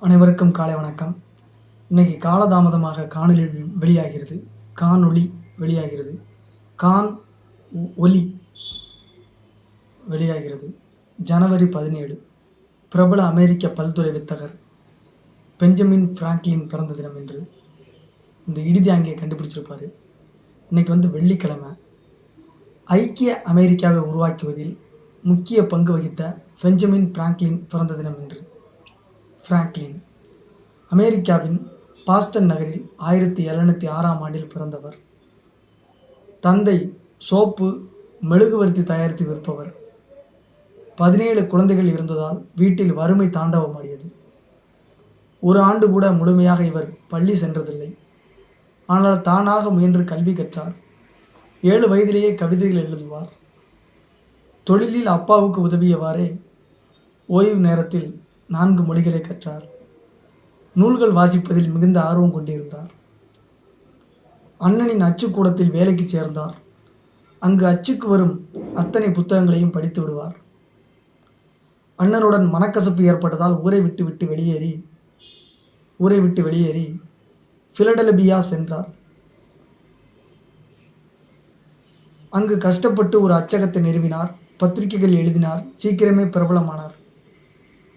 அனைவருக்கும் காலை வணக்கம். இன்னைக்கு காலதாமதமாக காணொலி வெளியாகிறது. காணொளி வெளியாகிறது. கான் ஒலி வெளியாகிறது. ஜனவரி பதினேழு. பிரபல அமெரிக்க பல்துறை வித்தகர் பெஞ்சமின் ஃப்ராங்க்லின் பிறந்த தினம் என்று இந்த இடிதாங்கியை கண்டுபிடிச்சிருப்பார். இன்னைக்கு வந்து வெள்ளிக்கிழமை. ஐக்கிய அமெரிக்காவை உருவாக்குவதில் முக்கிய பங்கு வகித்த பெஞ்சமின் பிராங்க்லின் பிறந்த தினம் என்று ஃப்ராங்க்லின் அமெரிக்காவின் பாஸ்டன் நகரில் ஆயிரத்தி எழுநூற்றி ஆறாம் ஆண்டில் பிறந்தவர். தந்தை சோப்பு மெழுகுவர்த்தி தயாரித்து விற்பவர். பதினேழு குழந்தைகள் இருந்ததால் வீட்டில் வறுமை தாண்டவமாடியது ஒரு ஆண்டு கூட முழுமையாக இவர் பள்ளி சென்றதில்லை. ஆனால் தானாக முயன்று கல்வி கற்றார். ஏழு வயதிலேயே கவிதைகள் எழுதுவார். தொழிலில் அப்பாவுக்கு உதவியவாறே ஓய்வு நேரத்தில் நான்கு மொழிகளை கற்றார். நூல்கள் வாசிப்பதில் மிகுந்த ஆர்வம் கொண்டிருந்தார். அண்ணனின் அச்சுக்கூடத்தில் வேலைக்கு சேர்ந்தார். அங்கு அச்சுக்கு வரும் அத்தனை புத்தகங்களையும் படித்து விடுவார். அண்ணனுடன் மனக்கசப்பு ஏற்பட்டதால் ஊரை விட்டு விட்டு வெளியேறி ஊரை விட்டு வெளியேறி பிலடெலபியா சென்றார். அங்கு கஷ்டப்பட்டு ஒரு அச்சகத்தை நிறுவினார். பத்திரிகைகள் எழுதினார். சீக்கிரமே பிரபலமானார்.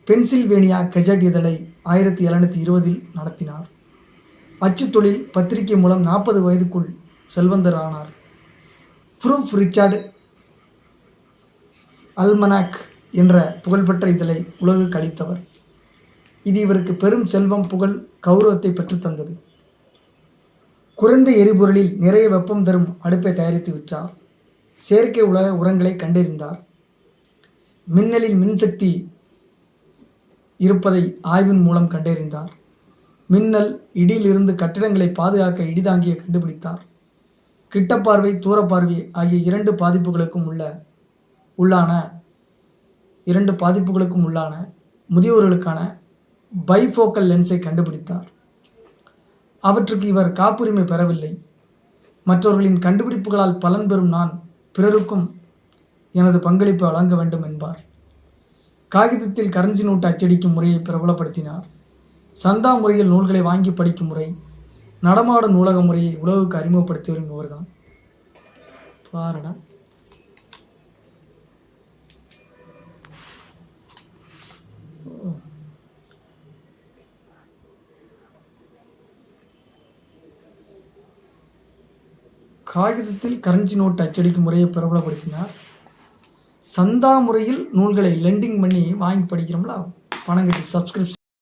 பென்சில்வேனியா கெஜட் இதழை ஆயிரத்தி எழுநூற்றி இருபதில் நடத்தினார். அச்சு தொழில் பத்திரிகை மூலம் நாற்பது வயதுக்குள் செல்வந்தர் ஆனார் ப்ரூஃப் ரிச்சார்டு அல்மனாக் என்ற புகழ்பெற்ற இதழை உலகுக்கு அளித்தவர். இது இவருக்கு பெரும் செல்வம் புகழ் கௌரவத்தை பெற்றுத் தந்தது. குறைந்த எரிபொருளில் நிறைய வெப்பம் தரும் அடுப்பை தயாரித்து விற்றார். செயற்கை உலக உரங்களை கண்டறிந்தார். மின்னலில் மின்சக்தி இருப்பதை ஆய்வின் மூலம் கண்டறிந்தார். மின்னல் இடியிலிருந்து கட்டிடங்களை பாதுகாக்க இடிதாங்கியை கண்டுபிடித்தார். கிட்டப்பார்வை தூரப்பார்வை ஆகிய இரண்டு பாதிப்புகளுக்கும் உள்ள உள்ளான இரண்டு பாதிப்புகளுக்கும் உள்ளான முதியோர்களுக்கான பைஃபோக்கல் லென்ஸை கண்டுபிடித்தார். அவற்றுக்கு இவர் காப்புரிமை பெறவில்லை. மற்றவர்களின் கண்டுபிடிப்புகளால் பலன் பெறும் நான் பிறருக்கும் எனது பங்களிப்பை வழங்க வேண்டும் என்பார். காகிதத்தில் கரன்சி நோட்டு அச்சடிக்கும் முறையை பிரபலப்படுத்தினார். சந்தா முறையில் நூல்களை வாங்கி படிக்கும் முறை நடமாடும் நூலக முறையை உலகுக்கு அறிமுகப்படுத்தி வரும் இவர்தான் பாருடா. காகிதத்தில் கரன்சி நோட்டு அச்சடிக்கும் முறையை பிரபலப்படுத்தினார். சந்தா முறையில் நூல்களை லெண்டிங் பண்ணி வாங்கி படிக்கிறோம்ல பணம் கட்டி சப்ஸ்கிரிப்ஷன்